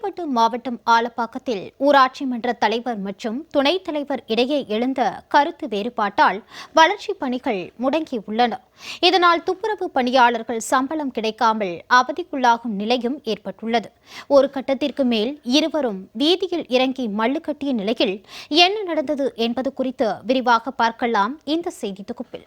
செங்கல்பட்டு மாவட்டம் ஆலப்பாக்கத்தில் ஊராட்சி மன்ற தலைவர் மற்றும் துணைத் தலைவர் இடையே எழுந்த கருத்து வேறுபாட்டால் வளர்ச்சிப் பணிகள் முடங்கியுள்ளன. இதனால் துப்புரவு பணியாளர்கள் சம்பளம் கிடைக்காமல் அவதிக்குள்ளாகும் நிலையும் ஏற்பட்டுள்ளது. ஒரு கட்டத்திற்கு மேல் இருவரும் வீதியில் இறங்கி மல்லு கட்டிய நிலையில் என்ன நடந்தது என்பது குறித்து விரிவாக பார்க்கலாம் இந்த செய்தி தொகுப்பில்.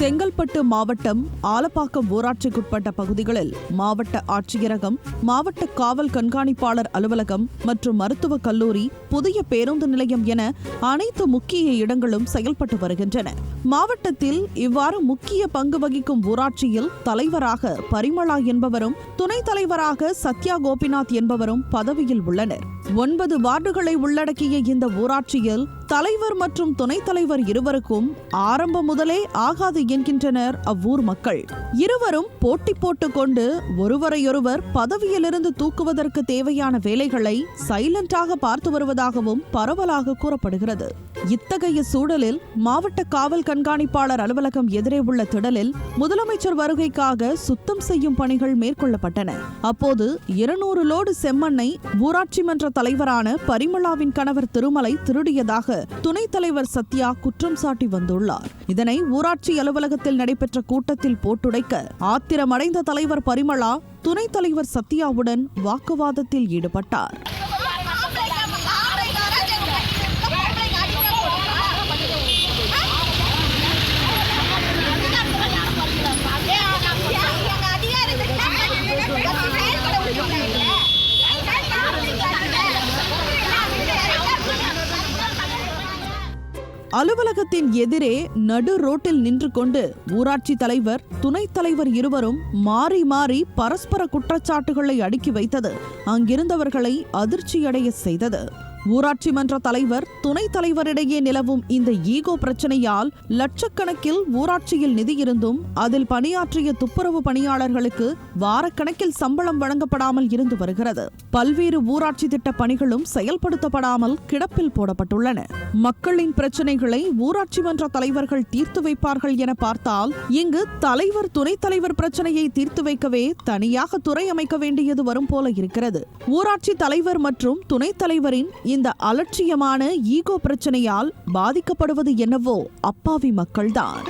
செங்கல்பட்டு மாவட்டம் ஆலப்பாக்கம் ஊராட்சிக்குட்பட்ட பகுதிகளில் மாவட்ட ஆட்சியரகம் மாவட்ட காவல் கண்காணிப்பாளர் அலுவலகம் மற்றும் மருத்துவக் கல்லூரி புதிய பேருந்து நிலையம் என அனைத்து முக்கிய இடங்களும் செயல்பட்டு வருகின்றன. மாவட்டத்தில் இவ்வாறு முக்கிய பங்கு வகிக்கும் ஊராட்சியில் தலைவராக பரிமளா என்பவரும் துணைத் தலைவராக சத்யா கோபிநாத் என்பவரும் பதவியில் உள்ளனர். ஒன்பது வார்டுகளை உள்ளடக்கிய இந்த ஊராட்சியில் தலைவர் மற்றும் துணைத் தலைவர் இருவருக்கும் ஆரம்பம் முதலே ஆகாது என்கின்றனர் அவ்வூர் மக்கள். இருவரும் போட்டி போட்டுக்கொண்டு ஒருவரையொருவர் பதவியிலிருந்து தூக்குவதற்கு தேவையான வேலைகளை சைலண்டாக பார்த்து வருவதாகவும் பரவலாக கூறப்படுகிறது. இத்தகைய சூழலில் மாவட்ட காவல் கண்காணிப்பாளர் அலுவலகம் எதிரே உள்ள திடலில் முதலமைச்சர் வருகைக்காக சுத்தம் செய்யும் பணிகள் மேற்கொள்ளப்பட்டன. அப்போது இருநூறு லோடு செம்மண்ணை ஊராட்சி மன்ற தலைவரான பரிமளாவின் கணவர் திருமலை திருடியதாக துணைத் தலைவர் சத்யா குற்றம் சாட்டி வந்துள்ளார். இதனை ஊராட்சி அலுவலகத்தில் நடைபெற்ற கூட்டத்தில் போட்டுடைக்க ஆத்திரமடைந்த தலைவர் பரிமளா துணைத் தலைவர் சத்யாவுடன் வாக்குவாதத்தில் ஈடுபட்டார். அலுவலகத்தின் எதிரே நடு ரோட்டில் நின்று கொண்டு ஊராட்சி தலைவர் துணைத் தலைவர் இருவரும் மாறி மாறி பரஸ்பர குற்றச்சாட்டுகளை அடுக்கி வைத்தது. அங்கிருந்தவர்களை அதிர்ச்சியடைய செய்தது. ஊராட்சி மன்ற தலைவர் துணைத் தலைவரிடையே நிலவும் இந்த ஈகோ பிரச்சனையால் லட்சக்கணக்கில் ஊராட்சியில் நிதி இருந்தும் அதில் பணியாற்றிய துப்புரவு பணியாளர்களுக்கு வாரக்கணக்கில் சம்பளம் வழங்கப்படாமல் இருந்து வருகிறது. பல்வேறு ஊராட்சி திட்ட பணிகளும் செயல்படுத்தப்படாமல் கிடப்பில் போடப்பட்டுள்ளன. மக்களின் பிரச்சனைகளை ஊராட்சி மன்ற தலைவர்கள் தீர்த்து வைப்பார்கள் என பார்த்தால் இங்கு தலைவர் துணைத் தலைவர் பிரச்சனையை தீர்த்து வைக்கவே தனியாக துறை அமைக்க வேண்டியது வரும் போல இருக்கிறது. ஊராட்சி தலைவர் மற்றும் துணைத் தலைவரின் இந்த அலட்சியமான ஈகோ பிரச்சனையால் பாதிக்கப்படுவது என்னவோ அப்பாவி மக்கள்தான்.